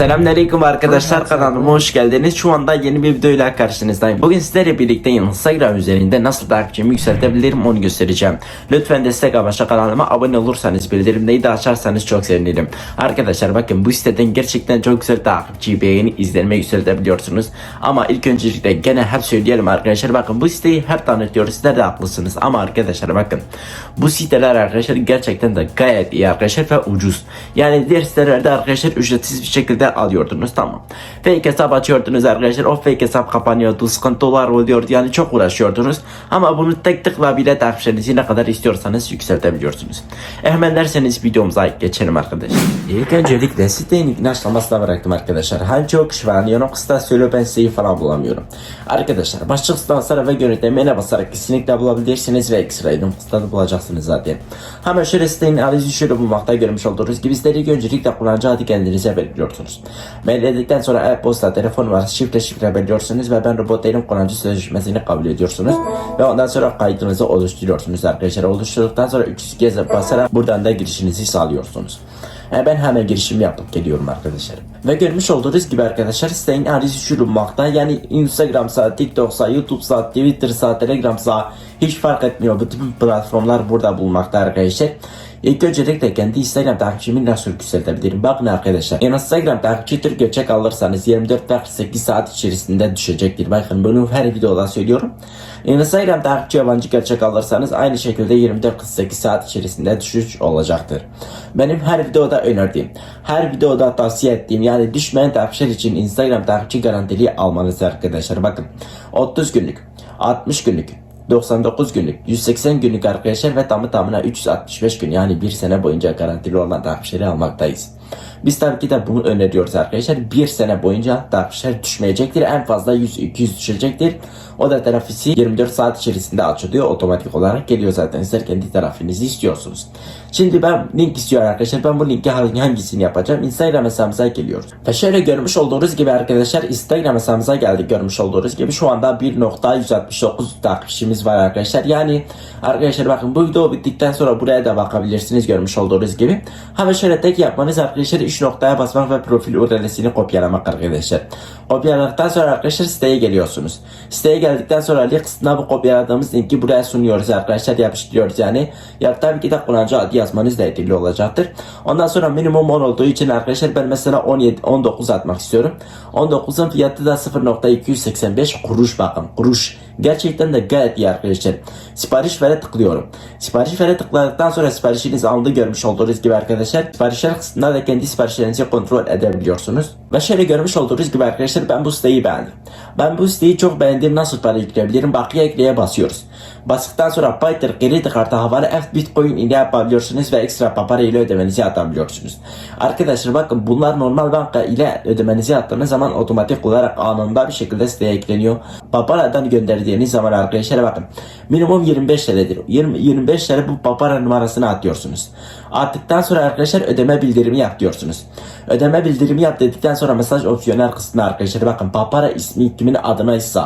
Selamünaleyküm arkadaşlar kanalıma hoş geldiniz. Şu anda yeni bir videoyla karşınızdayım. Bugün sizlerle birlikte Instagram üzerinde nasıl takipçimi yükseltebilirim onu göstereceğim. Lütfen destek amaçlı kanalıma abone olursanız bildirimleri de açarsanız çok sevinirim. Arkadaşlar bakın bu siteden gerçekten çok güzel takipçi beğeni izlenme yükseltebiliyorsunuz. Ama ilk öncelikle gene hep söyleyelim arkadaşlar bakın bu siteyi hep tanıtıyoruz sizler de haklısınız. Ama arkadaşlar bakın bu siteler arkadaşlar gerçekten de gayet iyi arkadaşlar ve ucuz. Yani diğer sitelerde arkadaşlar ücretsiz bir şekilde alıyordunuz tamam. Fake hesap açıyordunuz arkadaşlar o fake hesap kapanıyordu sıkıntılar oluyordu yani çok uğraşıyordunuz. Ama bunu tek tıkla bile takipçinizi ne kadar istiyorsanız yükseltebiliyorsunuz. Hemen derseniz videomuza geçelim arkadaşlar. İlk öncelikle sitenin linkini açıklamasına bıraktım arkadaşlar. Hani çok kişi var kısa söylüyor ben siteyi falan bulamıyorum. Arkadaşlar başlık stanslara ve yönetmene basarak kesinlikle bulabilirsiniz ve ekstra yorum kısıtları bulacaksınız zaten. Hemen şöyle sitenin analizi şöyle bulmakta görmüş olduğunuz gibi siteyi öncelikle kullanıcı adı kendinize belirliyorsunuz. Belirledikten sonra e-posta, telefon numarası, şifre şifre belirliyorsunuz ve ben robot değilim kullanıcı sözleşmesini kabul ediyorsunuz. Ve ondan sonra kaydınızı oluşturuyorsunuz arkadaşlar. Oluşturduktan sonra 300 kez basarak buradan da girişinizi sağlıyorsunuz. E, ben hemen girişimi yapıp geliyorum arkadaşlar. Ve görmüş olduğunuz gibi arkadaşlar sitenin analizi şu bulunmakta. Yani Instagram'sa, TikTok'sa, YouTube'sa, Twitter'sa, Telegram'sa hiç fark etmiyor. Bütün platformlar burada bulunmakta arkadaşlar. İlk öncelikle kendi Instagram takipçimi nasıl yükseltebilirim? Bakın arkadaşlar. Instagram takipçi tür göçek alırsanız 24 ve 48 saat içerisinde düşecektir. Bakın bunu her videoda söylüyorum. Instagram takipçi yabancı gerçek alırsanız aynı şekilde 24-48 saat içerisinde düşüş olacaktır. Benim her videoda önerdiğim, her videoda tavsiye ettiğim yani düşmeyen takipçiler için Instagram takipçi garantili almanız arkadaşlar. Bakın 30 günlük, 60 günlük, 99 günlük, 180 günlük arkadaşlar ve tamı tamına 365 gün yani bir sene boyunca garantili olan takipçileri almaktayız. Biz tabii ki de bunu öneriyoruz arkadaşlar. Bir sene boyunca takipçiler düşmeyecektir. En fazla 100-200 düşecektir. O da telafisi 24 saat içerisinde açılıyor. Otomatik olarak geliyor zaten. Sizler kendi tarafınızı istiyorsunuz. Şimdi ben link istiyorum arkadaşlar. Ben bu linki hangisini yapacağım? Instagram hesabımıza geliyoruz. Ve şöyle görmüş olduğunuz gibi arkadaşlar Instagram hesabımıza geldik. Görmüş olduğunuz gibi şu anda 1.169 takipçimiz var arkadaşlar. Yani arkadaşlar bakın bu video bittikten sonra buraya da bakabilirsiniz. Görmüş olduğunuz gibi. Hemen şöyle tek yapmanız arkadaşlar 3 noktaya basmak ve profil URL'sini kopyalamak arkadaşlar. Kopyaladıktan sonra arkadaşlar siteye geliyorsunuz. Siteye geldikten sonra link kısmına bu kopyaladığımız linki buraya sunuyoruz arkadaşlar yapıştırıyoruz yani. Ya tabii ki de kullanıcı adı yazmanız da etkili olacaktır. Ondan sonra minimum 10 olduğu için arkadaşlar ben mesela 17 19 atmak istiyorum. 19'un fiyatı da 0.285 kuruş bakın kuruş. Gerçekten de gayet iyi arkadaşlar. Sipariş vere tıklıyorum. Sipariş vere tıkladıktan sonra siparişiniz alındı görmüş olduğunuz gibi arkadaşlar. Siparişler kısmında da kendi siparişlerinizi kontrol edebiliyorsunuz. Ve şöyle görmüş olduğunuz gibi arkadaşlar ben bu siteyi beğendim. Ben bu siteyi çok beğendim. Nasıl para yükleyebilirim? Bakiye ekleye basıyoruz. Bastıktan sonra Payter kredi kartı havalı F Bitcoin ile yapabiliyorsunuz ve ekstra papara ile ödemenizi atabiliyorsunuz. Arkadaşlar bakın bunlar normal banka ile ödemenizi attığınız zaman otomatik olarak anında bir şekilde siteye ekleniyor. Paparadan gönderdiğiniz zaman arkadaşlar bakın minimum 25 TL'dir. 20, 25 TL bu papara numarasını atıyorsunuz. Attıktan sonra arkadaşlar ödeme bildirimi yap diyorsunuz. Ödeme bildirimi yap dedikten sonra mesaj opsiyonel kısmına arkadaşlar bakın papara ismi kimin? Adına ise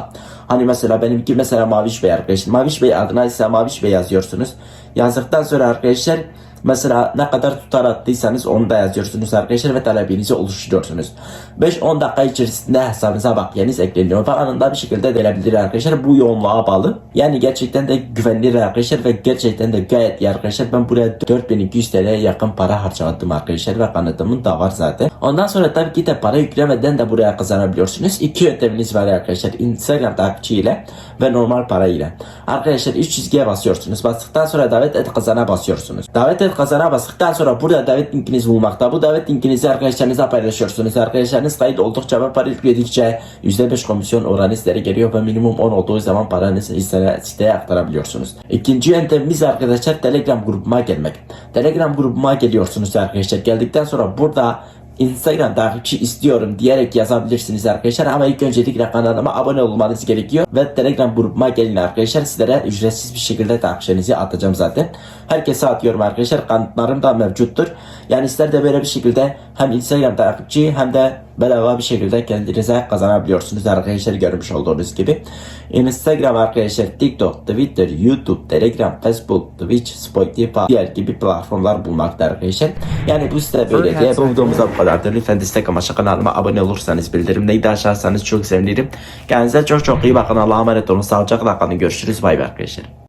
hani mesela benimki mesela Maviş Bey arkadaşlar Maviş Bey adına ise Maviş Bey yazıyorsunuz. Yazdıktan sonra arkadaşlar Mesela ne kadar tutar attıysanız onu da yazıyorsunuz arkadaşlar ve talebinizi oluşturuyorsunuz. 5-10 dakika içerisinde hesabınıza bakiyeniz ekleniyor ve anında bir şekilde gelebilir arkadaşlar. Bu yoğunluğa bağlı. Yani gerçekten de güvenilir arkadaşlar ve gerçekten de gayet iyi arkadaşlar. Ben buraya 4200 TL'ye yakın para harcadım arkadaşlar ve kanıtımın da var zaten. Ondan sonra tabii ki de para yüklemeden de buraya kazanabiliyorsunuz. İki yönteminiz var arkadaşlar. Instagram takipçi ile ve normal para ile. Arkadaşlar 3 çizgiye basıyorsunuz. Bastıktan sonra davet et kazana basıyorsunuz. Davet et kazana bastıktan sonra burada davet linkiniz bulmakta. Bu davet linkinizi arkadaşlarınızla paylaşıyorsunuz. Arkadaşlarınız kayıt oldukça ve para yükledikçe %5 komisyon oranı sizlere geliyor ve minimum 10 olduğu zaman paranızı siteye aktarabiliyorsunuz. İkinci yöntemimiz arkadaşlar Telegram grubuma gelmek. Telegram grubuma geliyorsunuz arkadaşlar. Geldikten sonra burada Instagram takipçi istiyorum diyerek yazabilirsiniz arkadaşlar ama ilk öncelikle kanalıma abone olmanız gerekiyor ve Telegram grubuma gelin arkadaşlar sizlere ücretsiz bir şekilde takipçinizi atacağım zaten. Herkese atıyorum arkadaşlar kanıtlarım da mevcuttur. Yani sizler de böyle bir şekilde hem Instagram takipçi hem de bedava bir şekilde kendinize kazanabiliyorsunuz arkadaşlar görmüş olduğunuz gibi. Instagram arkadaşlar TikTok, Twitter, YouTube, Telegram, Facebook, Twitch, Spotify diğer gibi platformlar bulmakta arkadaşlar. Yani bu site böyle diye bu videomuzda bu kadardır. Lütfen destek amaçlı kanalıma abone olursanız bildirimleri de açarsanız çok sevinirim. Kendinize çok çok iyi bakın. Allah'a emanet olun. Sağlıcakla kalın. Görüşürüz. Bay bay arkadaşlar.